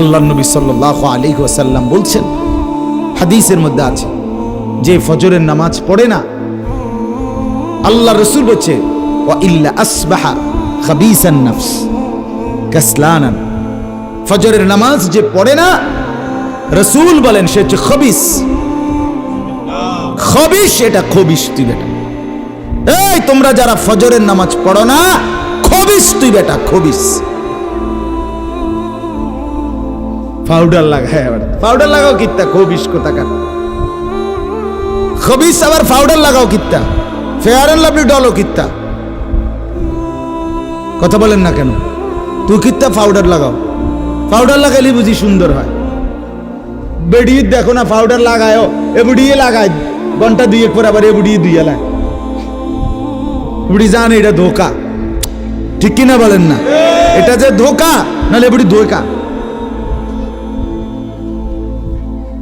আল্লাহ নবী সাল্লাহ আলী ওসাল্লাম বলছেন, হাদিসের মধ্যে আছে, যে ফজরের নামাজ পড়ে না, আল্লাহ রসুল বলছে ও ইল্লা আসবাহা খাবিসান নফস, কাসলানান। ফজরের নামাজ যে পড়ে না, রসুল বলেন সে হচ্ছে খবিস। খবিস এটা খবিস তুই বেটা। এই তোমরা যারা ফজরের নামাজ পড়ো না, খবিস তুই বেটা, খবিস। পাউডার লাগা হ্যাঁ পাউডার লাগাও কিত্তা খবিস কোথাকার খবিস আবার পাউডার লাগাও কিত্তা। ফেয়ার অ্যান্ড লাভলি ডলও কিত্তা। কথা বলেন না কেন? তুই কিত্তা পাউডার লাগাও। পাউডার লাগাইলে বুঝি সুন্দর হয়। বেডিয়ে দেখো না পাউডার লাগায়ও এবুড়িয়ে লাগায়। ঘণ্টা দুই পর আবার এবুড়িয়ে দুই এলায় বুড়ি জান এটা ধোকা। ঠিক কিনা বলেন না? এটা যে ধোকা নাহলে বুড়ি ধোকা।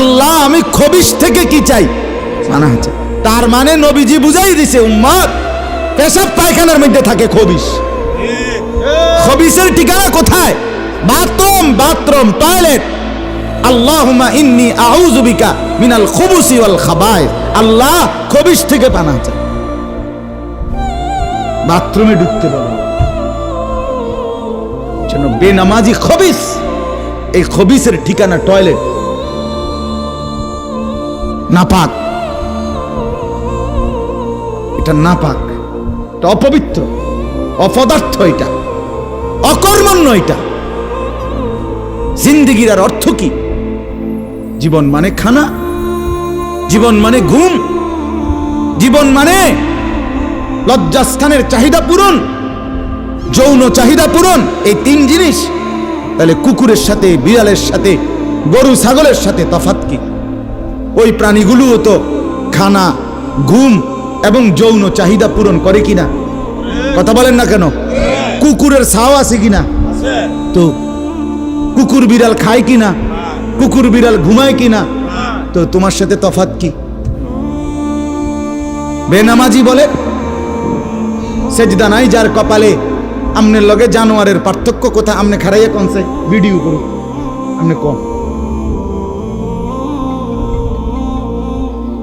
আল্লাহ, আমি খবিস থেকে কি চাই? তার মানে নবীজি বুঝাই দিছে উম্মত পেশাব পায়খানার মধ্যে থাকে খবিস খবিসের ঠিকানা কোথায়? Bathroom bathroom, toilet. আল্লাহুম্মা ইন্নি আউযু বিকা মিনাল খুবুসি ওয়াল খাবায়েস। আল্লাহ খবিস থেকে পানা চাই বাথরুমে ঢুকতে পারো যেন বেনামাজি খবিস এই খবিসের ঠিকানা টয়লেট। নাপাক। এটা নাপাক। এটা অপবিত্র। অপদার্থ এটা। অকর্মণ্য এটা। জিন্দিগির আর অর্থ কি? জীবন মানে খানা, জীবন মানে ঘুম, জীবন মানে লজ্জাস্থানের চাহিদা পূরণ, যৌন চাহিদা পূরণ, এই তিন জিনিস। তাহলে কুকুরের সাথে, বিড়ালের সাথে, গরু, ছাগলের সাথে তফাত কি? ওই প্রাণীগুলোও তো খানা, ঘুম এবং যৌন চাহিদা পূরণ করে কিনা? কথা বলেন না কেন? কুকুরের ছাও আছে কিনা? তো কুকুর বিড়াল খায় কিনা? কুকুর বিড়াল ঘুমায় কিনা? তো তোমার সাথে তফাত কি? বেনামাজি বলে, সেজদা নাই যার কপালে আমনের লগে জানোয়ারের পার্থক্য কোথা? আমনে খারাইয়া কনসে ভিডিও করুক আমনে কম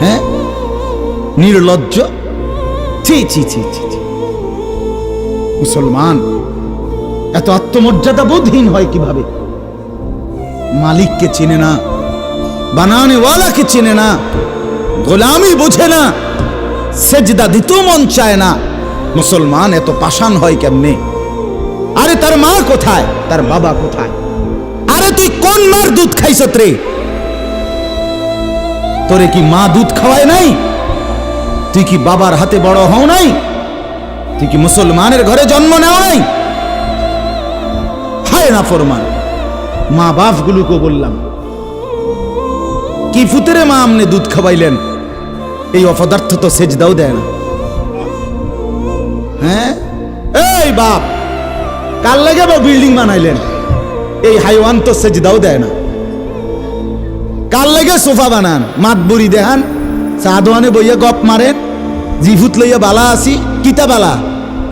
হ্যাঁ? নির্লজ্জ? ছি ছি ছি ছি। মুসলমান, এত আত্মমর্যাদা বোধহীন হয় কীভাবে? মালিককে চেনে না, বানানেওয়ালাকে চেনে না, গোলামি বোঝে না, সেজদা দিতেও মন চায় না। মুসলমান এত পাষাণ হয় কেমনে? আরে তার মা কোথায়? তার বাবা কোথায়? আরে তুই কোন মার দুধ খাইছত রে তোরে কি মা দুধ খাওয়ায় নাই? তুই কি বাবার হাতে বড় হও নাই? তুই কি মুসলমানের ঘরে জন্ম নেওয়া নাই? হায় না ফরমান, মা বাপ গুলোকে বললাম, কি ফুতেরে মা আমনে দুধ খাওয়াইলেন? এই অপদার্থ তো সেজদাও দেয় না। হ্যাঁ? এই বাপ কাল লাগে বিল্ডিং বানাইলেন? এই হাইওয়ান তো সেজদাও দেয় না। কাল লাগে সোফা বানান? মাত বুড়ি দেহান। সাদওয়ানে বইয়া গপ মারেন। জিফুত লইয়া বালা আসি কিতা বালা?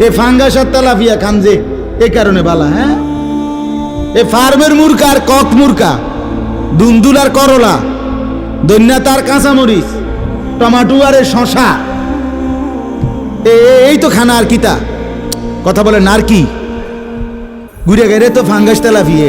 এ ফাঙ্গাস আর তালাফিয়া খান যে, এ কারণে বালা হ্যাঁ? এ ফার্মের মুরকা আর কক মুরকা দুন্দুল আর করলা, দন্যা তার কাঁচামরিচ টমাটো আর এ শশা। এই তো খানা আর কিতা। কথা বলে নার কি ঘুরে গেলে তো ফাঙ্গাস তেলাফিয়ে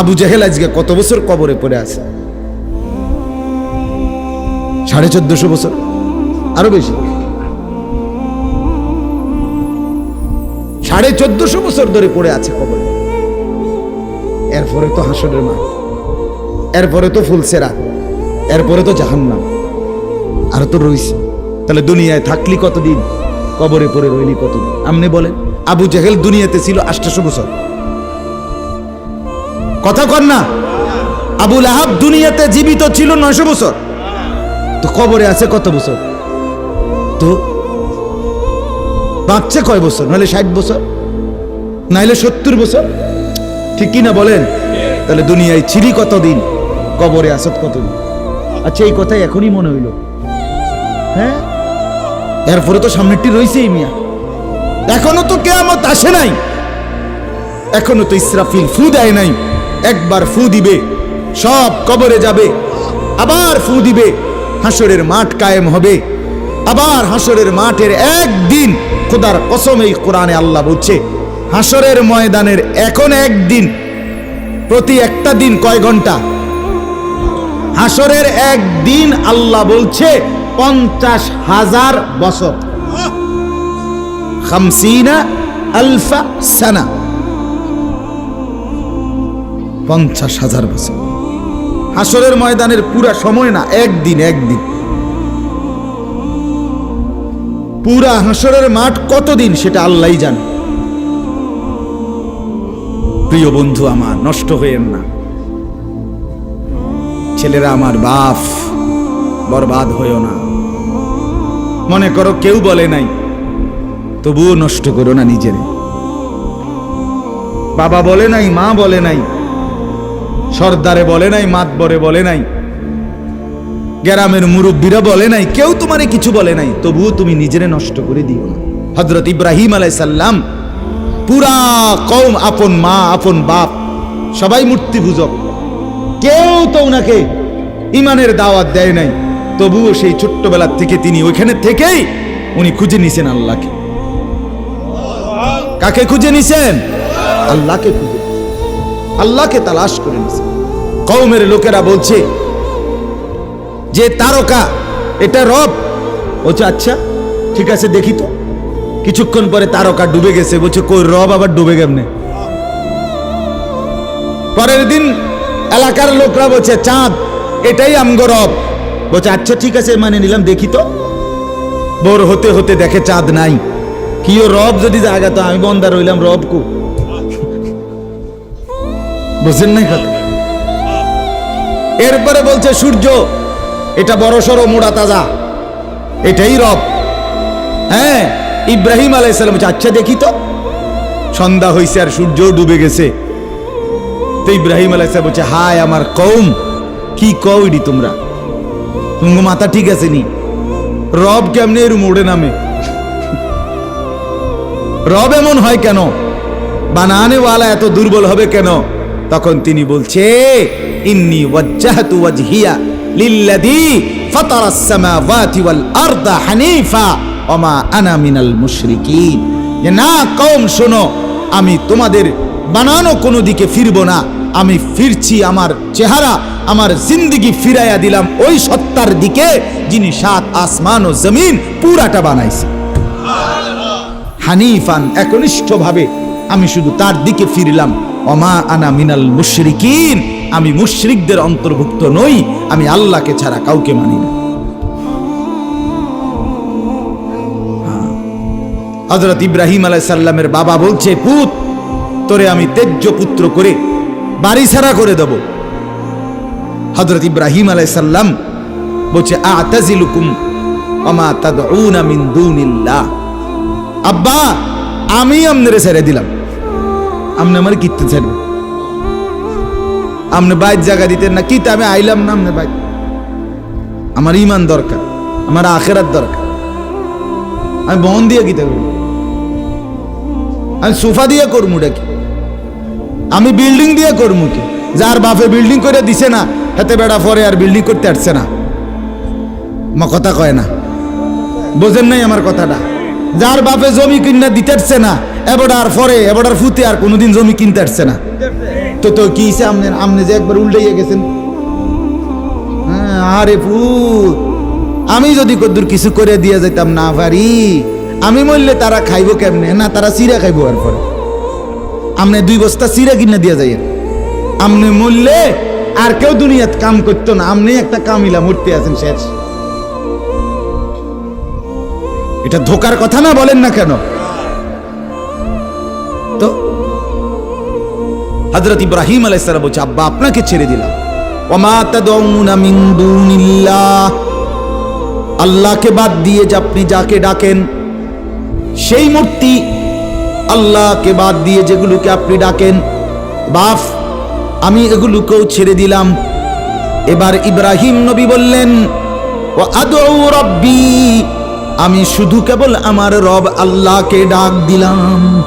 আবু জাহেল আজকে কত বছর কবরে পড়ে আছে? সাড়ে চোদ্দশো বছর। আরও বেশি। সাড়ে চোদ্দশো বছর ধরে পড়ে আছে কবরে। এরপরে তো হাসনের মা এরপরে তো ফুলসেরা এরপরে তো জাহান্নাম। আর তো রইছে। তাহলে দুনিয়ায় থাকলি কতদিন? কবরে পড়ে রইলি কতদিন? আপনি বলেন, আবু জাহেল দুনিয়াতে ছিল আষ্টাশো বছর। কথা কর না। আবুল আহাব দুনিয়াতে জীবিত ছিল নয়শো বছর। তো কবরে আছে কত বছর? তো বাঁচছে কয় বছর? নাহলে ষাট বছর? নাহলে সত্তর বছর? ঠিক কি না বলেন? তাহলে দুনিয়ায় ছিলি কতদিন? কবরে আসত কতদিন? আচ্ছা এই কথাই এখনই মনে হইল। হ্যাঁ? এরপরে তো সামনেরটি রয়েছেই মিয়া। এখনও তো কেয়ামত আসে নাই। এখনও তো ইসরাফিল ফু দেয় নাই। একবার ফু দিবে, সব কবরে যাবে। আবার ফু দিবে, হাসরের মাঠ কায়েম হবে। আবার হাসরের মাঠের একদিন খোদার কসম এই কোরআনে আল্লাহ বলছে, হাসরের ময়দানের এখন একদিন, প্রতি একটা দিন কয় ঘণ্টা? হাসরের একদিন আল্লাহ বলছে, পঞ্চাশ হাজার বছর। খামসিনা আলফা সানা। পঞ্চাশ হাজার বছর। হাসরের ময়দানের পুরা সময় না, একদিন একদিন। পুরা হাসরের মাঠ কতদিন সেটা আল্লাহই জানে। প্রিয় বন্ধু আমার, নষ্ট হইয়েন না। ছেলেরা আমার বাপ, বরবাদ হইও না। মনে করো কেউ বলে নাই, তবুও নষ্ট করো না নিজেরে। বাবা বলে নাই, মা বলে নাই সর্দারে বলে নাই, মাতবরে বলে নাই, গ্রামের মুরব্বীরা বলে নাই, কেউ তোমারে কিছু বলে নাই, তবুও তুমি নিজেরে নষ্ট করে দিও না। হজরত ইব্রাহিম আলাইসাল্লাম পুরা কৌম আপন মা, আপন বাপ, সবাই মূর্তি পূজক। কেউ তো ওনাকে ইমানের দাওয়াত দেয় নাই, তবুও সেই ছোট্টবেলার থেকে তিনি ওইখানে থেকেই উনি খুঁজে নিছেন আল্লাহকে। কাকে খুঁজে নিছেন? আল্লাহকে খুঁজে আল্লাহকে তালাশ করে নিছে। কৌমের লোকেরা বলছে, যে তারকা, এটা রব। বলছে আচ্ছা ঠিক আছে, দেখি তো। কিছুক্ষণ পরে তারকা ডুবে গেছে। বলছে, কই, রব আবার ডুবে কেমনে? পরের দিন এলাকার লোকরা বলছে, চাঁদ, এটাই আমগো রব। বলছে আচ্ছা ঠিক আছে মানে নিলাম, দেখি তো। বোর হতে হতে দেখে চাঁদ নাই। কিও রব যদি জায়গা তো আমি বন্দা রইলাম রব কু। বুঝেন নাই কথা? এরপরে বলছে, সূর্য, এটা বড় সড়ো মোড়া তাজা। এটাই রব। হ্যাঁ ইব্রাহিম আলাইসালাম আচ্ছা দেখি তো। সন্ধ্যা হয়েছে আর সূর্য ডুবে গেছে। তো ইব্রাহিম আলাইসালাম বলছে, হায় আমার কৌম কি কৌডি তোমরা? তোমার মাথা ঠিক আছে নি? রব কেমনে এর মোড়ে নামে? রব এমন হয় কেন? বানানেওয়ালা এত দুর্বল হবে কেন? তখন তিনি বলছে, ইন্নি ওয়াজহিয়া ফাতারাস সামাওয়াতি ওয়াল আরদা হানিফা ওমা আনা মিনাল মুশরিকিন। যে, না, কওম আমি তোমাদের বানানো কোনো দিকে ফিরবো না। আমি ফিরছি আমার চেহারা, আমার জিন্দিগি ফিরাইয়া দিলাম ওই সত্তার দিকে যিনি সাত আসমান ও জমিন পুরাটা বানাইছে। হানিফান একনিষ্ঠভাবে আমি শুধু তার দিকে ফিরলাম। অমা আনা মিনাল মুশরিকিন। আমি মুশরিকদের অন্তর্ভুক্ত নই, আমি আল্লাহকে ছাড়া কাউকে মানি না। হজরত ইব্রাহিম আলাইসাল্লামের বাবা বলছে, পুত, তোরে আমি তেজ্য পুত্র করে বাড়ি ছাড়া করে দেব। হজরত ইব্রাহিম আলাইসাল্লাম বলছে, আতাজিলুকুম ওমা তাদউনা মিন দুনিল্লাহ। আব্বা, আমি আমনেরে ছেড়ে দিলাম। আমনে আমার কিত্তে ছেড়ে আমনে বাইর জায়গা দিতেন না, কিতে আমি আইলাম না আমনে বাইর। আমার ইমান দরকার, আমার আখেরাত দরকার। আমি বন দিয়ে কিতে করব? আমি সোফা দিয়ে করব কি আমি বিল্ডিং দিয়ে করব কি? যার বাপে বিল্ডিং করে দিছে না, হাতে বেড়া পরে আর বিল্ডিং করতে আসছে না। মা কথা কয় না। বোঝেন নাই আমার কথাটা। যার বাপে জমি কিনা দিতে আসছে না এবারে পরে এবারে ফুতে আর কোনোদিন জমি কিনতে আসছে না। তো তো কি আমনে আমনে যে একবার উল্টাইয়া গেছেন। হ্যাঁ, আরে পুত আমি যদি কদ্দুর কিছু করে দিয়ে যেতাম না পারি আমি মরলে তারা খাইবো কেমনে? না তারা চিরা খাইবো আর পরে। আমনে দুই বস্তা চিরা কিনে দিয়ে যাই আমনে মরলে আর কেউ দুনিয়াত কাম করতো না। আমনি একটা কামিলা মরতে আছেন শেষ। এটা ধোকার কথা না বলেন না কেন? তো হজরত ইব্রাহিম আলাইসালাম বলছে, আব্বা, আপনাকে ছেড়ে দিলাম। আল্লাহকে বাদ দিয়ে আপনি যাকে ডাকেন, সেই মূর্তি আল্লাহকে বাদ দিয়ে যেগুলোকে আপনি ডাকেন, বাফ, আমি এগুলোকেও ছেড়ে দিলাম। এবার ইব্রাহিম নবী বললেন ও আদৌ রব্বি আমি শুধু কেবল আমার রব আল্লাহকে ডাক দিলাম।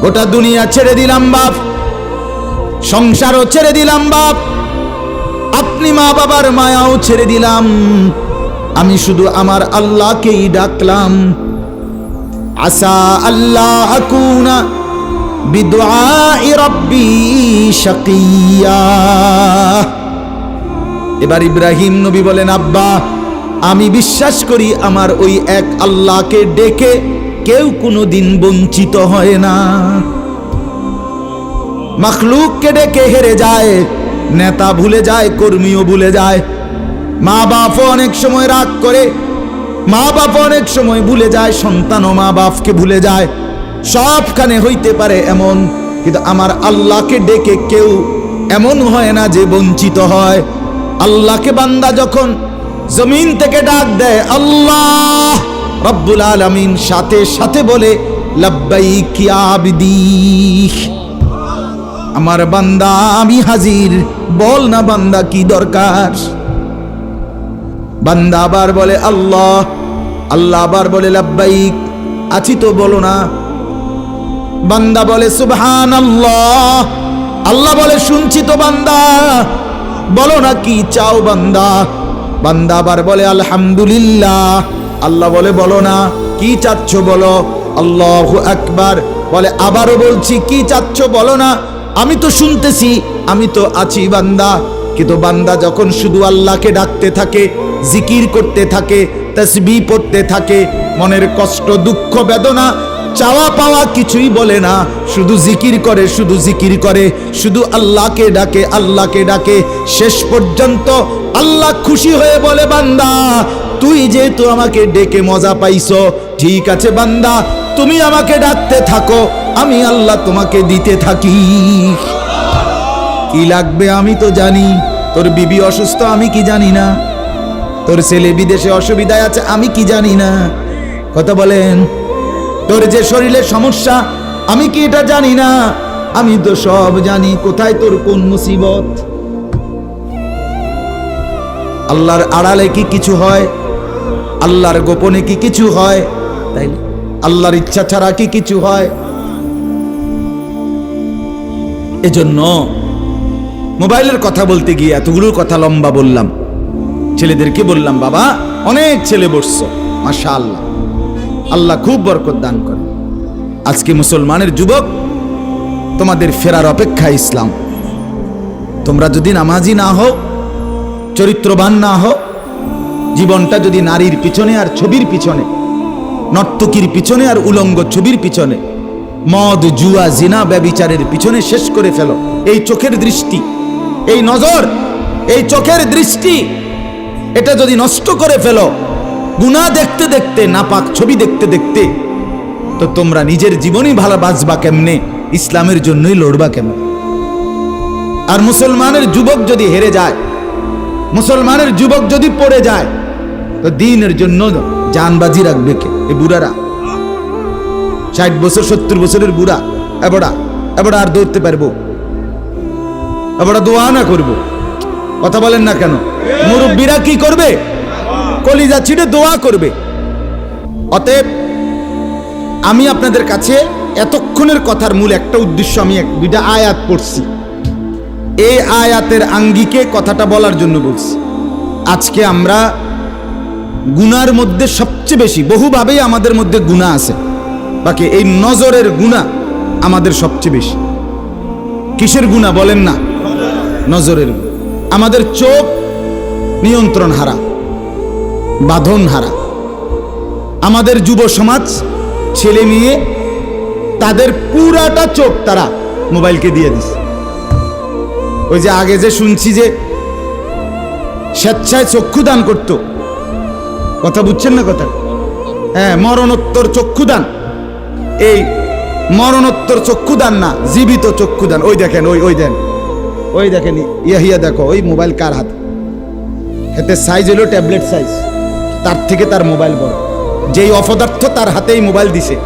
গোটা দুনিয়া ছেড়ে দিলাম বাপ। সংসারও ছেড়ে দিলাম বাপ। আপনি মা বাবার মায়াও ছেড়ে দিলাম। আমি শুধু আমার আল্লাহকেই ডাকলাম। আসা আল্লাহ আকুনা এবার ইব্রাহিম নবী বলেন, আব্বা আমি বিশ্বাস করি আমার ওই এক আল্লাহকে ডেকে কেউ কোনোদিন বঞ্চিত হয় না। মখলুককে ডেকে হেরে যায়, নেতা ভুলে যায়, কর্মীও ভুলে যায়। মা বাপও অনেক সময় রাগ করে মা বাপ অনেক সময় ভুলে যায়, সন্তানও মা বাপকে ভুলে যায়। সবখানে হইতে পারে এমন, কিন্তু আমার আল্লাহকে ডেকে কেউ এমন হয় না যে বঞ্চিত হয়। আল্লাহকে বান্দা যখন জমিন থেকে ডাক দেয়, আল্লাহ রব্বুল আলামিন সাথে সাথে বলে আমার বান্দা, আমি হাজির, বল না বান্দা, কি দরকার? বান্দা আবার বলে, আল্লাহ। আল্লাহ আবার বলে, লাব্বাইক। আছি তো, বলো না। বান্দা বলে সুবহান আল্লাহ আল্লাহ বলে, শুনছি তো বান্দা। বলো না, কি চাও বান্দা? বান্দা আবার বলে, আলহামদুলিল্লাহ। আল্লাহ বলে, বলো না, কি চাচ্ছ বলো? আল্লাহ আকবার। বলে, আবারও বলছি, কি চাচ্ছ বলো না? আমি তো শুনতেছি, আমি তো আছি বান্দা। কিন্তু বান্দা যখন শুধু আল্লাহকে ডাকতে থাকে, জিকির করতে থাকে, তসবি পড়তে থাকে, মনের কষ্ট, দুঃখ, বেদনা চাওয়া পাওয়া কিছুই বলে না। শুধু জিকির করে, শুধু জিকির করে, শুধু আল্লাহকে ডাকে আল্লাহকে ডাকে। শেষ পর্যন্ত আল্লাহ খুশি হয়ে বলে, বান্দা, তুই যেহেতু আমাকে ডেকে মজা পাইছো, ঠিক আছে বান্দা, তুমি আমাকে ডাকতে থাকো, আমি আল্লাহ তোমাকে দিতে থাকি। কি লাগবে আমি তো জানি, তোর বিবি অসুস্থ আমি কি জানি না, তোর ছেলে বিদেশে অসুবিধায় আছে আমি কি জানি না। কথা বলেন। তোর যে শরীরের সমস্যা, আমি কি এটা জানি না? আমি তো সব জানি, কোথায় তোর কোন মুসিবত? আল্লাহর আড়ালে কি কিছু হয়? আল্লাহর গোপনে কি কিছু হয়? তাই আল্লাহর ইচ্ছা ছাড়া কি কিছু হয়? এজন্য মোবাইলের কথা বলতে গিয়ে এতগুলো কথা লম্বা বললাম। ছেলেদেরকে বললাম, বাবা, অনেক ছেলে বসছো মাশা আল্লাহ খুব বরকত দান করে আজকে মুসলমানের যুবক, তোমাদের ফেরার অপেক্ষা ইসলাম। তোমরা যদি নামাজি না হও, চরিত্রবান না হও, জীবনটা যদি নারীর পিছনে আর ছবির পিছনে, নর্তকীর পিছনে আর উলঙ্গ ছবির পিছনে, মদ, জুয়া, জিনা, ব্যবিচারের পিছনে শেষ করে ফেলো। এই চোখের দৃষ্টি, এই নজর, এই চোখের দৃষ্টি, এটা যদি নষ্ট করে ফেলো গুণা দেখতে দেখতে, নাপাক ছবি দেখতে দেখতে, তো তোমরা নিজের জীবনই ভালো বাঁচবা কেমনে? ইসলামের জন্যই লড়বা কেমন? আর মুসলমানের যুবক যদি হেরে যায়, মুসলমানের যুবক যদি পড়ে যায়, তো দিনের জন্য জানবাজি রাখবে কে? এই বুড়ারা। ষাট বছর, সত্তর বছরের বুড়া। এবড়া এবড়া আর দৌড়তে পারব। এবড়া দোয়া না করব। কথা বলেন না কেন? মুরব্বীরা কি করবে? কলিজা ছিঁড়ে দোয়া করবে। অতএব আমি আপনাদের কাছে এতক্ষণের কথার মূল একটা উদ্দেশ্য আমি এক- দুইটা আয়াত পড়ছি। এই আয়াতের আঙ্গিকে কথাটা বলার জন্য বলছি। আজকে আমরা গুনার মধ্যে সবচেয়ে বেশি, বহুভাবেই আমাদের মধ্যে গুণা আছে। বাকি এই নজরের গুণা আমাদের সবচেয়ে বেশি। কিসের গুণা বলেন না? নজরের। আমাদের চোখ নিয়ন্ত্রণ হারা। বাঁধন হারা আমাদের যুব সমাজ, ছেলে মেয়ে, তাদের পুরাটা চোখ তারা মোবাইলকে দিয়ে দিছে। ওই যে আগে যে শুনছি যে স্বেচ্ছায় চক্ষু দান করতো, কথা বুঝছেন না কথা? হ্যাঁ মরণোত্তর চক্ষুদান। এই মরণোত্তর চক্ষুদান না, জীবিত চক্ষুদান। ওই দেখেন, ওই ওই দেন। ওই দেখেন, ইয়াহিয়া দেখো, ওই মোবাইল কার হাতে? এতে সাইজ হলো ট্যাবলেট সাইজ তার থেকে তার মোবাইল বড়। যেই অপদার্থ তার হাতেই মোবাইল দিছে।